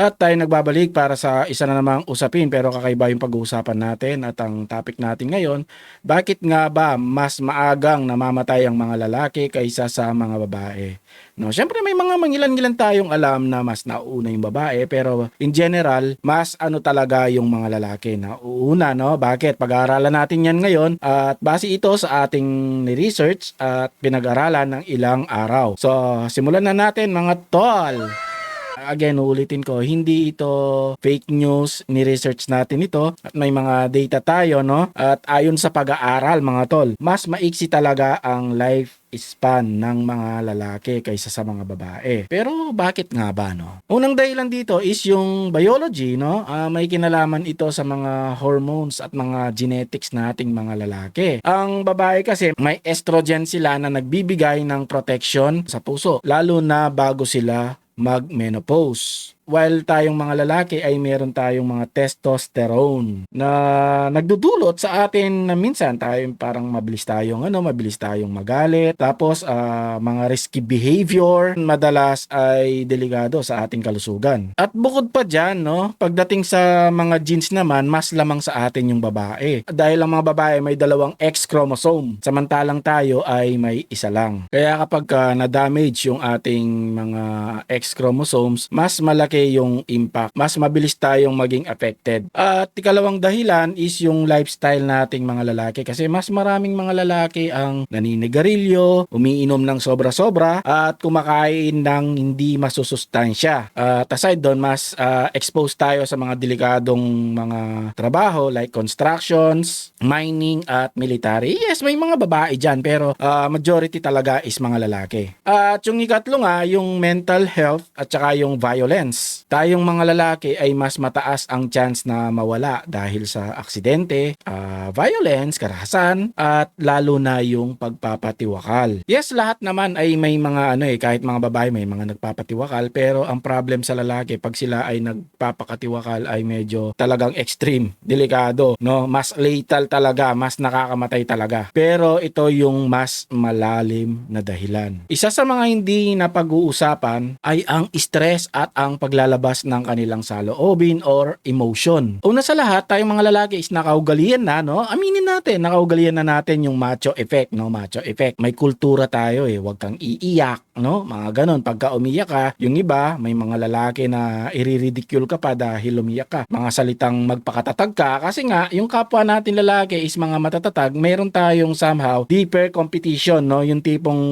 At tayo nagbabalik para sa isa na namang usapin pero kakaiba yung pag-uusapan natin at ang topic natin ngayon, bakit nga ba mas maagang namamatay ang mga lalaki kaysa sa mga babae? No, syempre may mga mangilan-ngilan tayong alam na mas nauuna yung babae pero in general, mas ano talaga yung mga lalaki na uuna, no? Bakit? Pag-aaralan natin yan ngayon at base ito sa ating ni-research at pinag-aralan ng ilang araw. So, simulan na natin mga tol! Again, uulitin ko, hindi ito fake news, ni-research natin ito at may mga data tayo, no? At ayon sa pag-aaral, mga tol, mas maiksi talaga ang life span ng mga lalaki kaysa sa mga babae. Pero bakit nga ba, no? Unang dahilan dito is yung biology, no? Ah, may kinalaman ito sa mga hormones at mga genetics nating mga lalaki. Ang babae kasi may estrogen sila na nagbibigay ng protection sa puso, lalo na bago sila mag-menopause. While tayong mga lalaki ay meron tayong mga testosterone na nagdudulot sa atin na minsan tayo parang mabilis tayong ano, mabilis tayong magalit. Tapos ah, mga risky behavior madalas ay delikado sa ating kalusugan. At bukod pa diyan, no, pagdating sa mga genes naman, mas lamang sa atin yung babae. Dahil ang mga babae may dalawang X chromosome, samantalang tayo ay may isa lang. Kaya kapag ah, na-damage yung ating mga X chromosomes, mas malaki yung impact. Mas mabilis tayong maging affected. At ikalawang dahilan is yung lifestyle nating mga lalaki kasi mas maraming mga lalaki ang naninigarilyo, umiinom ng sobra-sobra at kumakain ng hindi masusustansya. At aside doon, mas ah, exposed tayo sa mga delikadong mga trabaho like constructions, mining at military. Yes, may mga babae dyan pero ah, majority talaga is mga lalaki. At yung ikatlo nga, yung mental health at saka yung violence. Tayong mga lalaki ay mas mataas ang chance na mawala dahil sa aksidente, ah, violence, karahasan, at lalo na yung pagpapatiwakal. Yes, lahat naman ay may mga ano eh, kahit mga babae may mga nagpapatiwakal, pero ang problem sa lalaki pag sila ay nagpapakatiwakal ay medyo talagang extreme, delikado, no? Mas lethal talaga, mas nakakamatay talaga. Pero ito yung mas malalim na dahilan. Isa sa mga hindi na pag-uusapan ay ang stress at ang paglalabas ng kanilang saloobin or emotion. Una sa lahat, tayong mga lalaki is nakaugalian na, no? Aminin natin, nakaugalian na natin yung macho effect, no? Macho effect. May kultura tayo eh, huwag kang iiyak, no? Mga ganon. Pagka umiyak ka, yung iba, may mga lalaki na iriridicule ka pa dahil umiyak ka. Mga salitang magpakatatag ka kasi nga, yung kapwa natin lalaki is mga matatatag, meron tayong somehow deeper competition, no? Yung tipong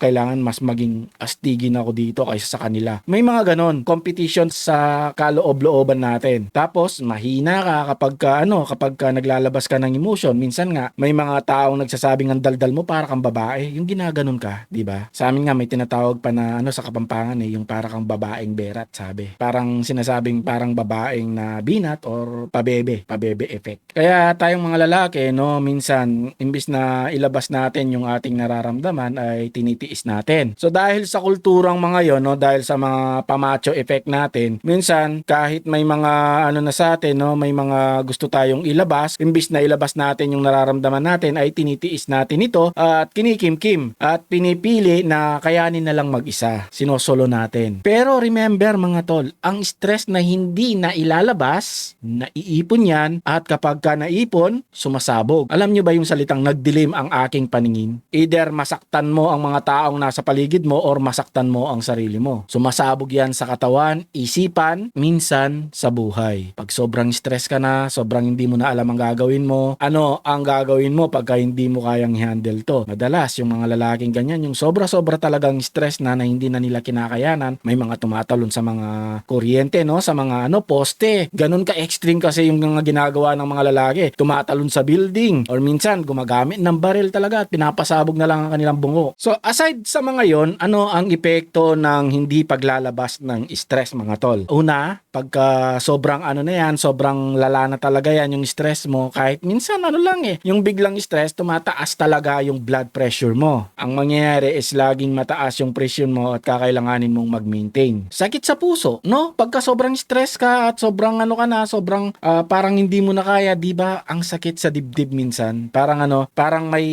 kailangan mas maging astigin ako dito kaysa sa kanila. May mga ganon, competition sa kaloob-looban natin. Tapos, mahina ka kapag ka, ano, kapag ka naglalabas ka ng emotion. Minsan nga, may mga taong nagsasabing ang daldal mo para kang babae. Yung ginaganon ka, di ba? Sa amin nga, may tinatawag pa na, ano, sa kapampangan eh, yung para kang babaeng berat, sabi. Parang sinasabing parang babaeng na binat or pabebe, pabebe effect. Kaya tayong mga lalaki, no, minsan, imbis na ilabas natin yung ating nararamdaman, ay tinitiis natin. So, dahil sa kulturang mga yon no, dahil sa mga pamacho effect natin, minsan, kahit may mga, ano na sa atin, no, may mga gusto tayong ilabas, imbis na ilabas natin yung nararamdaman natin, ay tinitiis natin ito at kinikimkim at pinipili na kayanin na lang mag-isa. Sinosolo natin. Pero remember mga tol, ang stress na hindi na ilalabas, naiipon yan at kapag ka naipon, sumasabog. Alam nyo ba yung salitang nagdilim ang aking paningin? Either masaktan mo ang mga taong nasa paligid mo or masaktan mo ang sarili mo. Sumasabog yan sa katawan, isipan, minsan sa buhay. Pag sobrang stress ka na, sobrang hindi mo na alam ang gagawin mo, ano ang gagawin mo pagka hindi mo kayang i-handle to? Madalas, yung mga lalaking ganyan, yung sobra-sobra talagang stress na na hindi na nila kinakayanan, may mga tumatalon sa mga kuryente, no? Sa mga ano, poste. Ganun ka-extreme kasi yung mga ginagawa ng mga lalaki. Tumatalon sa building or minsan gumagamit ng baril talaga at pinapasabog na lang ang kanilang bungo. So aside sa mga yon, ano ang epekto ng hindi paglalabas ng stress mga tol? Una, pagka sobrang ano na yan, sobrang lala na talaga yan yung stress mo, kahit minsan ano lang eh, yung biglang stress, tumataas talaga yung blood pressure mo. Ang mangyayari is laging mataas yung pressure mo at kakailanganin mong mag-maintain. Sakit sa puso, no? Pagka sobrang stress ka at sobrang ano ka na, sobrang ah, parang hindi mo na kaya, di ba? Ang sakit sa dibdib minsan. Parang ano, parang may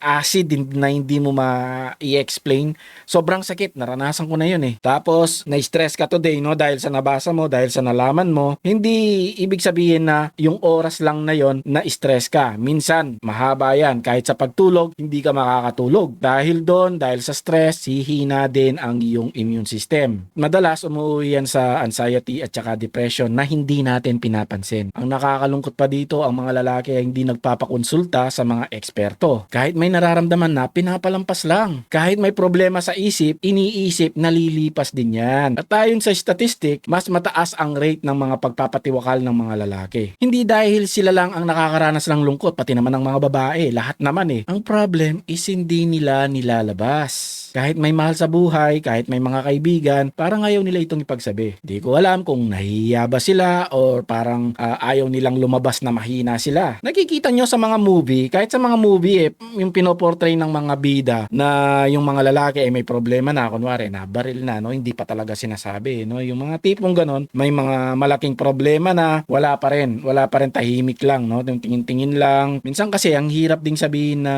acid na hindi mo ma-i-explain. Sobrang sakit, naranasan ko na yun eh. Tapos, na-stress ka today, no? Dahil sa nabasa mo, dahil dahil sa nalaman mo, hindi ibig sabihin na yung oras lang na yon na stress ka. Minsan, mahaba yan. Kahit sa pagtulog, hindi ka makakatulog. Dahil doon, dahil sa stress, hihina din ang iyong immune system. Madalas, umuwi yan sa anxiety at saka depression na hindi natin pinapansin. Ang nakakalungkot pa dito, ang mga lalaki ay hindi nagpapakonsulta sa mga eksperto. Kahit may nararamdaman na, pinapalampas lang. Kahit may problema sa isip, iniisip, nalilipas din yan. At ayon sa statistic, mas mataas ang rate ng mga pagpapatiwakal ng mga lalaki. Hindi dahil sila lang ang nakakaranas ng lungkot, pati naman ng mga babae, lahat naman eh. Ang problem is hindi nila nilalabas. Kahit may mahal sa buhay, kahit may mga kaibigan, parang ayaw nila itong ipagsabi. Di ko alam kung nahihiya ba sila or parang ah, ayaw nilang lumabas na mahina sila. Nakikita nyo sa mga movie, kahit sa mga movie eh, yung pinoportray ng mga bida na yung mga lalaki ay may problema na, kunwari, nabaril na, no? hindi pa talaga sinasabi. No? Yung mga tipong ganon, may mga malaking problema na wala pa rin, wala pa rin tahimik lang, no? yung tingin-tingin lang. Minsan kasi, ang hirap ding sabihin na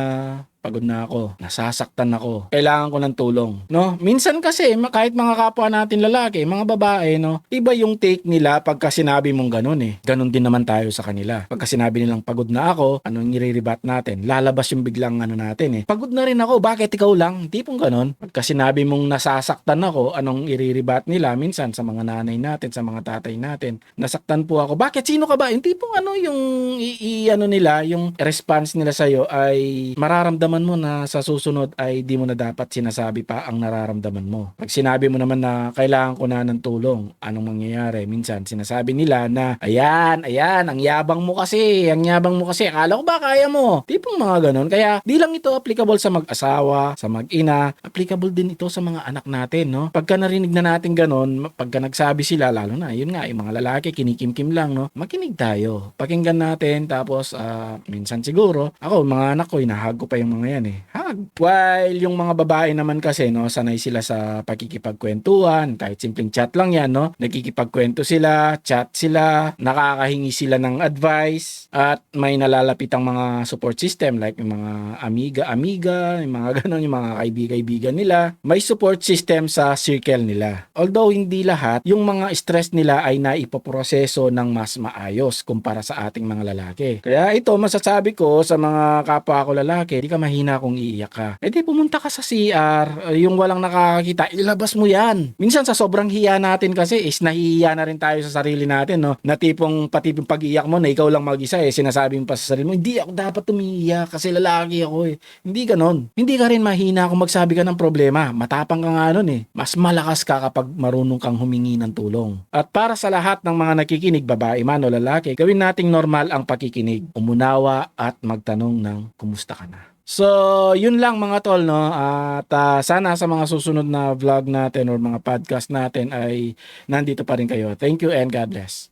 pagod na ako, nasasaktan ako, kailangan ko ng tulong, no? Minsan kasi kahit mga kapwa natin lalaki, mga babae, no, iba yung take nila pagka sinabi mong ganun eh. Ganun din naman tayo sa kanila. Pagka sinabi nilang pagod na ako, anong iriribat natin? Lalabas yung biglang ano natin eh. Pagod na rin ako, bakit ikaw lang? Tipong ganun. Pagka sinabi mong nasasaktan ako, anong iriribat nila? Minsan sa mga nanay natin, sa mga tatay natin, nasaktan po ako. Bakit? Sino ka ba? Yung tipong ano yung i, i- ano nila, yung response nila sa'yo ay mararamdaman mo na sa susunod ay di mo na dapat sinasabi pa ang nararamdaman mo. Pag sinabi mo naman na kailangan ko na ng tulong, anong mangyayari? Minsan sinasabi nila na, ayan, ayan, ang yabang mo kasi, ang yabang mo kasi, akala ko ba kaya mo? Tipong mga ganun. Kaya di lang ito applicable sa mag-asawa, sa mag-ina, applicable din ito sa mga anak natin, no? Pagka narinig na natin ganun, pagka nagsabi sila, lalo na, yun nga, yung mga lalaki, kinikim-kim lang, no? Makinig tayo. Pakinggan natin, tapos, ah, minsan siguro, ako, mga anak ko, inahag pa yung mga yan eh. Hag. While yung mga babae naman kasi, no, sanay sila sa pakikipagkwentuhan, kahit simpleng chat lang yan, no? Nagkikipagkwento sila, chat sila, nakakahingi sila ng advice, at may nalalapitang mga support system like yung mga amiga-amiga, yung mga ganon, yung mga kaibigan-kaibigan nila. May support system sa circle nila. Although hindi lahat, yung mga stress nila ay naipoproseso ng mas maayos kumpara sa ating mga lalaki. Kaya ito, masasabi ko sa mga kapwa ko lalaki, di ka mahina kung iiyak ka. E di pumunta ka sa CR, eh, yung walang nakakakita, ilabas mo yan. Minsan sa sobrang hiya natin kasi is nahihiya na rin tayo sa sarili natin, no? Na tipong pati yung pag-iyak mo na ikaw lang mag-isa eh, sinasabi mo pa sa sarili mo, hindi ako dapat umiiyak kasi lalaki ako eh. Hindi ganon. Hindi ka rin mahina kung magsabi ka ng problema. Matapang ka nga nun eh. Mas malakas ka kapag marunong kang humingi ng tulong. At para sa lahat ng mga nakikinig, babae man o lalaki, gawin nating normal ang pakikinig. Umunawa at magtanong ng kumusta ka na. So, yun lang mga tol, no? At ah, sana sa mga susunod na vlog natin or mga podcast natin ay nandito pa rin kayo. Thank you and God bless.